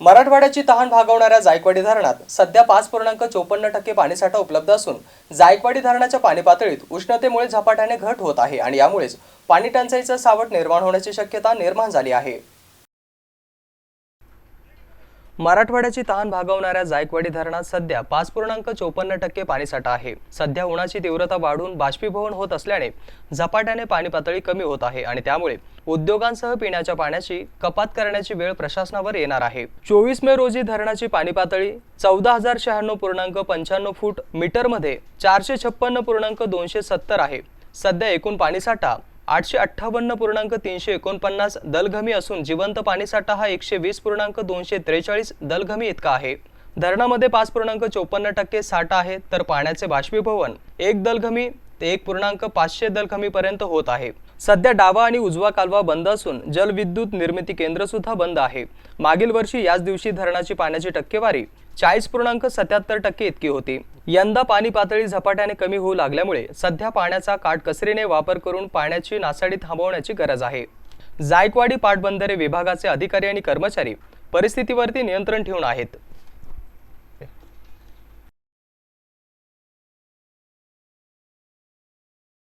मराठवाड्याची तहान भागवणाऱ्या जायकवाडी धरणात सध्या पाच पूर्णांक चोपन्न टक्के पाणीसाठा उपलब्ध असून जायकवाडी धरणाच्या पाणी पातळीत उष्णतेमुळे झपाट्याने घट होत आहे आणि यामुळेच पाणी टंचाईचं सावट निर्माण होण्याची शक्यता निर्माण झाली आहे. मराठवाड्याची तहान भागवणाऱ्या जायकवाडी धरणात सध्या पाच पूर्णांक चोपन्न टक्के पाणीसाठा आहे. सध्या उन्हाची तीव्रता वाढून बाष्पीभवन होत असल्याने झपाट्याने पाणी पातळी कमी होत आहे आणि त्यामुळे उद्योगांसह पिण्याच्या पाण्याची कपात करण्याची वेळ प्रशासनावर येणार आहे. चोवीस मे रोजी धरणाची पाणी पातळी चौदा हजार शहाण्णव पूर्णांक पंच्याण्णव फूट मीटरमध्ये चारशे छप्पन्न पूर्णांक दोनशे सत्तर आहे. सध्या एकूण पाणीसाठा आठशे अठ्ठावन्न पूर्णांक तीनशे एकोणपन्नास दलघमी असून जिवंत पाणीसाठा हा एकशे वीस पूर्णांक दोनशे त्रेचाळीस दलघमी इतका आहे. धरणामध्ये पाच पूर्णांक चोपन्न टक्के साठा आहे तर पाण्याचे बाष्पीभवन एक दलघमी ते एक पूर्णांक पाचशे दलखमीपर्यंत होत आहे. सध्या डावा आणि उजवा कालवा बंद असून जलविद्युत निर्मिती केंद्र सुद्धा बंद आहे. मागील वर्षी याच दिवशी धरणाची पाण्याची टक्केवारी चाळीस पूर्णांक सत्याहत्तर टक्के इतकी होती. यंदा पाणी पातळी झपाट्याने कमी होऊ लागल्यामुळे सध्या पाण्याचा काटकसरीने वापर करून पाण्याची नासाडी थांबवण्याची गरज आहे. जायकवाडी पाटबंधारे विभागाचे अधिकारी आणि कर्मचारी परिस्थितीवरती नियंत्रण ठेवून आहेत.